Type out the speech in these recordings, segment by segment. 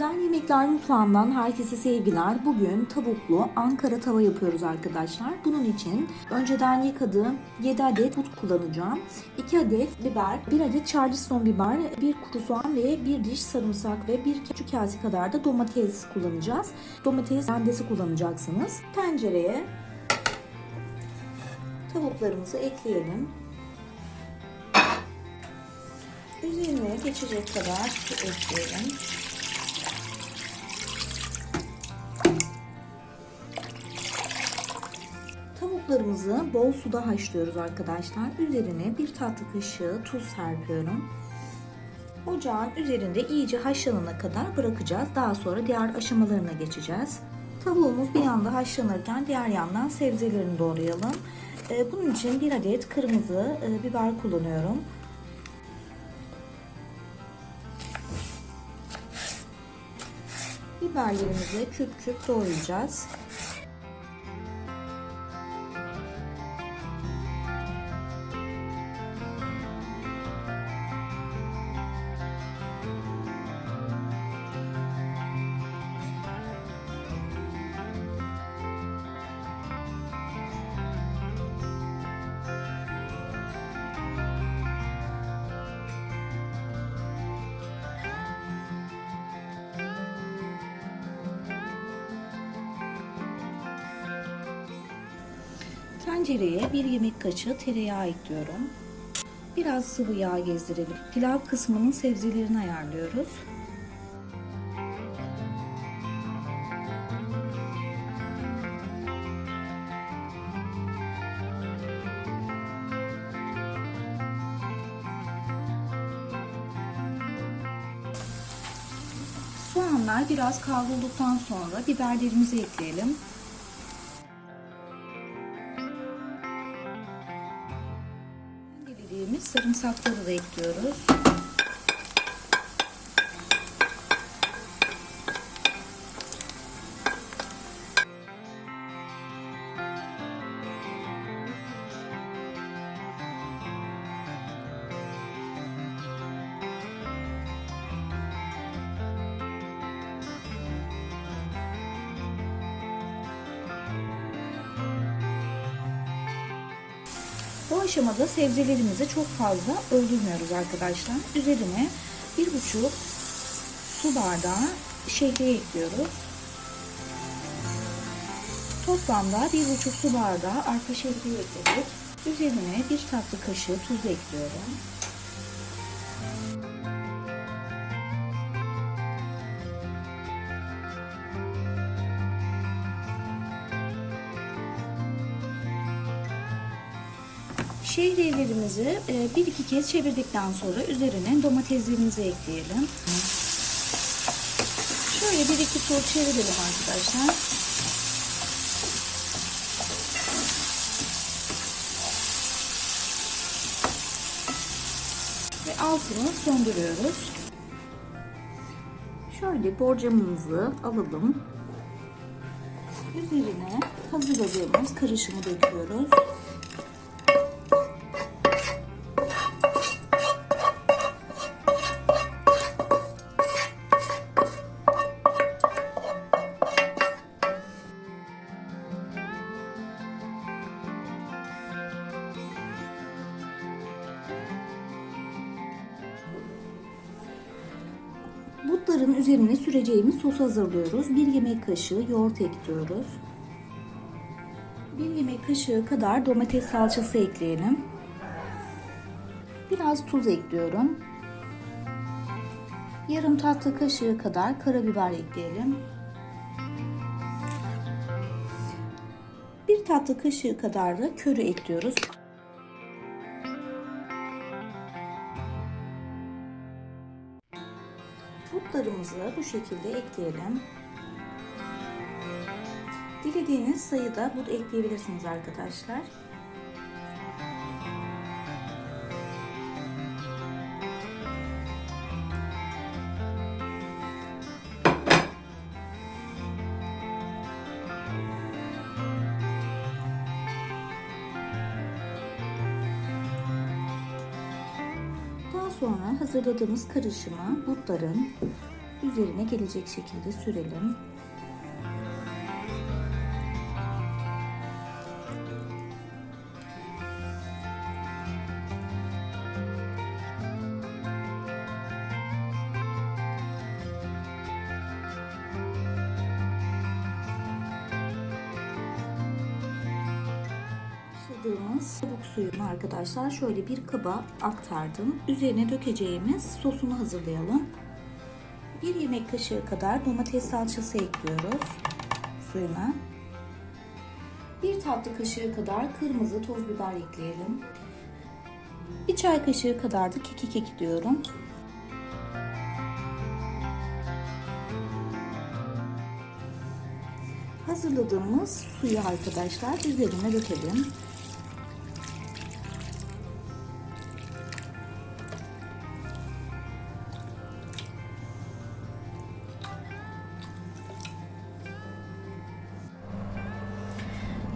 Güzel Yemekler Mutfağı'ndan herkese sevgiler. Bugün tavuklu Ankara tava yapıyoruz arkadaşlar. Bunun için önceden yıkadığım 7 adet but kullanacağım. 2 adet biber, 1 adet charleston biber, 1 kuru soğan ve 1 diş sarımsak ve 1 küçük kase kadar da domates kullanacağız. Domates rendesi kullanacaksınız. Tencereye tavuklarımızı ekleyelim. Üzerine geçecek kadar su ekleyelim. Tavuklarımızı bol suda haşlıyoruz arkadaşlar. Üzerine bir tatlı kaşığı tuz serpiyorum. Ocağın üzerinde iyice haşlanana kadar bırakacağız. Daha sonra diğer aşamalarına geçeceğiz. Tavuğumuz bir yanda haşlanırken diğer yandan sebzelerini doğrayalım. Ee, Bunun için bir adet kırmızı e, biber kullanıyorum. Biberlerimizi küp küp doğrayacağız. Tencereye bir yemek kaşığı tereyağı ekliyorum. Biraz sıvı yağ gezdirelim. Pilav kısmının sebzelerini ayarlıyoruz. Soğanlar biraz kavrulduktan sonra biberlerimizi ekleyelim. Sarımsakları da ekliyoruz. Bu aşamada sebzelerimizi çok fazla öldürmüyoruz arkadaşlar. Üzerine bir buçuk su bardağı şehriye ekliyoruz. Toplamda bir buçuk su bardağı arpa şehriye ekledik. Üzerine bir tatlı kaşığı tuz ekliyorum. Şehriyelerimizi e, bir iki kez çevirdikten sonra üzerine domateslerimizi ekleyelim. Şöyle bir iki tur çevirelim arkadaşlar. Ve altını söndürüyoruz. Şöyle borcamımızı alalım. Üzerine hazırladığımız karışımı döküyoruz. Butların üzerine süreceğimiz sos hazırlıyoruz. Bir yemek kaşığı yoğurt ekliyoruz. Bir yemek kaşığı kadar domates salçası ekleyelim. Biraz tuz ekliyorum. Yarım tatlı kaşığı kadar karabiber ekleyelim. Bir tatlı kaşığı kadar da körü ekliyoruz. Butlarımızı bu şekilde ekleyelim. Dilediğiniz sayıda but ekleyebilirsiniz arkadaşlar. Daha sonra hazırladığımız karışımı butların üzerine gelecek şekilde sürelim. Başladığımız tavuk suyunu arkadaşlar şöyle bir kaba aktardım. Üzerine dökeceğimiz sosunu hazırlayalım. Bir yemek kaşığı kadar domates salçası ekliyoruz suyuna. Bir tatlı kaşığı kadar kırmızı toz biber ekleyelim. Bir çay kaşığı kadar da kekik ekliyorum. Hazırladığımız suyu arkadaşlar üzerine dökelim.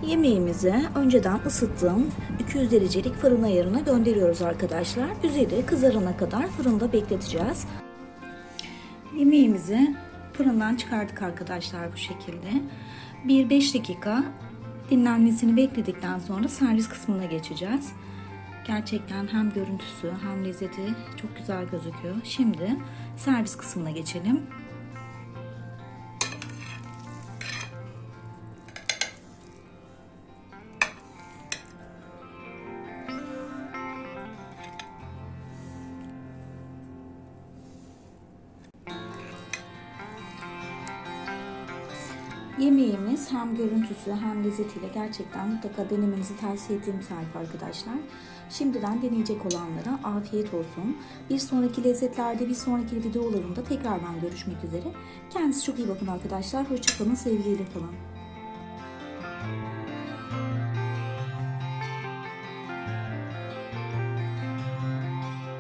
Yemeğimizi önceden ısıttığım 200 derecelik fırın ayarına gönderiyoruz arkadaşlar. Üzeri kızarana kadar fırında bekleteceğiz. Yemeğimizi fırından çıkardık arkadaşlar bu şekilde. Bir 5 dakika dinlenmesini bekledikten sonra servis kısmına geçeceğiz. Gerçekten hem görüntüsü hem lezzeti çok güzel gözüküyor. Şimdi servis kısmına geçelim. Yemeğimiz hem görüntüsü hem lezzetiyle gerçekten mutlaka denemenizi tavsiye ettiğim tarif arkadaşlar. Şimdiden deneyecek olanlara afiyet olsun. Bir sonraki lezzetlerde, bir sonraki videolarımda tekrardan görüşmek üzere. Kendinize çok iyi bakın arkadaşlar. Hoşçakalın, sevgiyle kalın.